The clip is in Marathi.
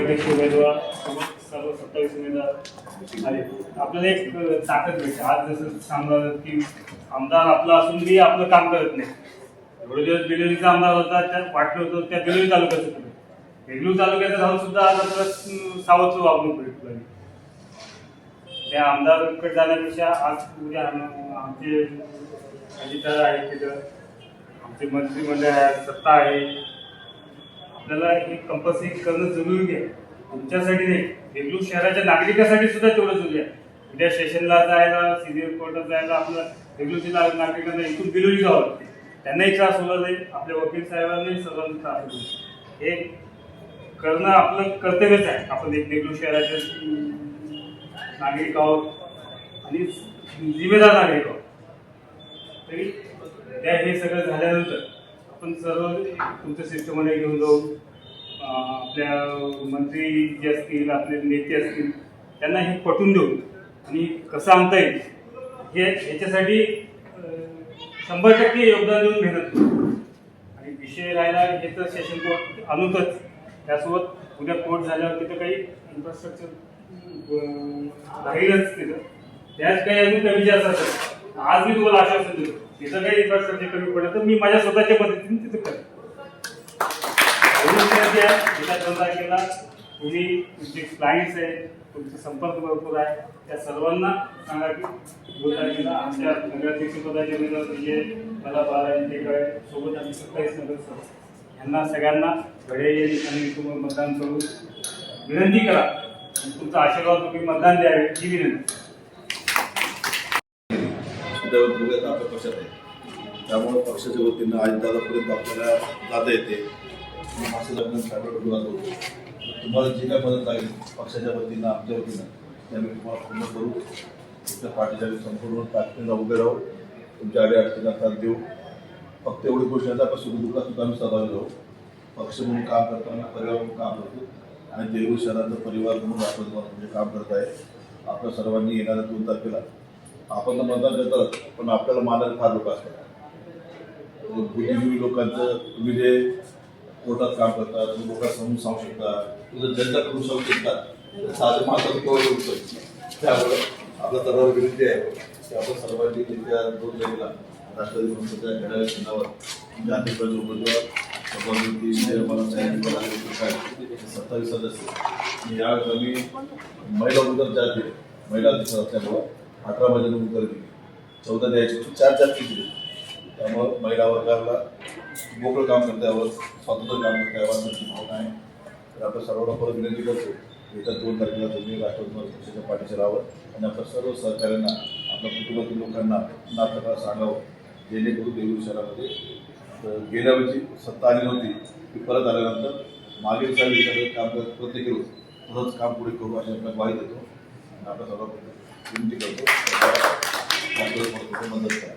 अध्यक्ष उमेदवार सर्व सत्तावीस उमेदवार आले आपल्याला एक ताकद भेटते. आज जसं सांगणार की आमदार आपला असून बी आपलं काम करत नाही. एवढे दिवस बिलोलीचा आमदार होता त्या वाटलं होतं त्या बिलोली तालुक्याचं होतं देगलूर तालुक्यात राहून सुद्धा आज आपल्याला सावच वागणूक भेटू त्या आमदारकडे जाण्यापेक्षा आज म्हणजे उद्या आमचे अजितदार आहे तिथं. आमचे मंत्रिमंडळ आहे सत्ता आहे. आपल्याला हे कंपल्सरी करणं जरुरी आहे. तुमच्यासाठी नाही. देगलूर शहराच्या नागरिकासाठी सुद्धा तेवढं जरुरी आहे. उद्या स्टेशनला जायला सिनियर कोर्टात जायला आपलं देगलूरच्या ना- नागरिकांना इथून बिलोली जावं लागते. त्यांनाही त्रास होणार नाही. आपल्या वकील साहेबांनाही सर्वांना त्रास होतो हे करणं आपलं कर्तव्यच आहे. आपण एक देगलूर शहराचे नागरिक आहोत आणि जिम्मेदार नागरिक आहोत. तरी त्या हे सगळं झाल्यानंतर आपण सर्व तुमच्या सिस्टममध्ये घेऊन जाऊ. आपल्या मंत्री जे असतील आपले नेते असतील त्यांना हे पटून देऊ. आणि कसं आणता येईल हे याच्यासाठी शंभर टक्के योगदान देऊन मेहनत आणि विषय राहिला हे तर सेशन कोर्ट आणूतच. त्यासोबत उद्या कोर्ट झाल्यावर तिथं काही इन्फ्रास्ट्रक्चर राहीलच तिथं. त्याच काही अजून कमी जास्त असतात आज मी तुम्हाला आश्वासन देतो तिथं काही इन्फ्रास्ट्रक्चर कमी पडलं तर मी माझ्या स्वतःच्या पद्धतीने तिथं करेन. विनंती आहे. येत्या दोन तारखेला तुम्ही तुमचे क्लायंट्स आहे. तुमचे संपर्क भरपूर आहे. त्या सर्वांना सांगा की दोन तारखेला आमच्या नगराध्यक्ष पदाचे उमेदवार म्हणजे मला बारा इंटेकडे सोबत आम्ही सत्तावीस नगरसेवक. यांना सगळ्यांना घडे येईल आणि तुम्ही मतदान करून विनंती करा. आणि तुमचा आशीर्वाद तुम्ही मतदान द्यावे. ही विनंती. आपल्या पक्षात आहे. त्यामुळे पक्षाच्या वतीनं अजितदादापर्यंत आपल्याला जाता येते. असं लग्न तुम्हाला जी काय मदत लागेल पक्षाच्या वतीनं आमच्या वतीनं ते आम्ही तुम्हाला पूर्ण करू. तुमच्या पाठीच्या संपूर्ण ताकदीनं उभे राहू. तुमच्या आडी अडचणीला साथ देऊ. फक्त एवढी गोष्ट आता आपण सुखदुःखात सुद्धा आम्ही सहभागी राहू. पक्ष म्हणून काम करताना परिवार म्हणून काम करतो. आणि देऊ शहराचा परिवार म्हणून आपण तुम्हाला म्हणजे काम करत आहे. आपल्या सर्वांनी येणाऱ्या दोन तारखेला आपण तर मतदान करतात पण आपल्याला मानायला फार लोक असतात. बुद्धिजीवी लोकांचं तुम्ही जे कोर्टात काम करतात लोकांना समजून सांगू शकतात तुझं जनता करून सांगू शकतात. साधे माणसाचं केवळ येऊ शकतो त्यामुळे आपला सर्व विनंती आहे. की आपण सर्वांनी तिथल्या दोन तारखेला राष्ट्रवादी काँग्रेसच्या घड्याळ चिन्हावर म्हणजे जातीकडे उमेदवार सभापती सत्तावीस सदस्य. या कमी महिला उमेदवार चार दिले महिला अध्यक्ष असल्यामुळं अठरा महिला उमेदवार दिली. चौदा द्यायची चार चार दिली. त्यामुळं महिला वर्गाला मोकळं काम करता यावं स्वातंत्र्य काम करता यावं अशी भावना आहे. तर आपण सर्वांना परत विनंती करतो येत्या दोन तारखेला तुम्ही राष्ट्रवादी पक्षाच्या पाठीशी राहावं आणि आपल्या सर्व सहकाऱ्यांना आपल्या कुटुंबातील लोकांना नाटकाला सांगावं जेणेकरून देऊर शहरामध्ये तर गेल्या वर्षी सत्ता आली नव्हती ती परत आल्यानंतर मागील साली सगळं काम करत प्रत्येक केलं तसंच काम पुढे करू अशी आपल्याला ग्वाही देतो. आणि आपल्या सर्वांना विनंती करतो मदत करा.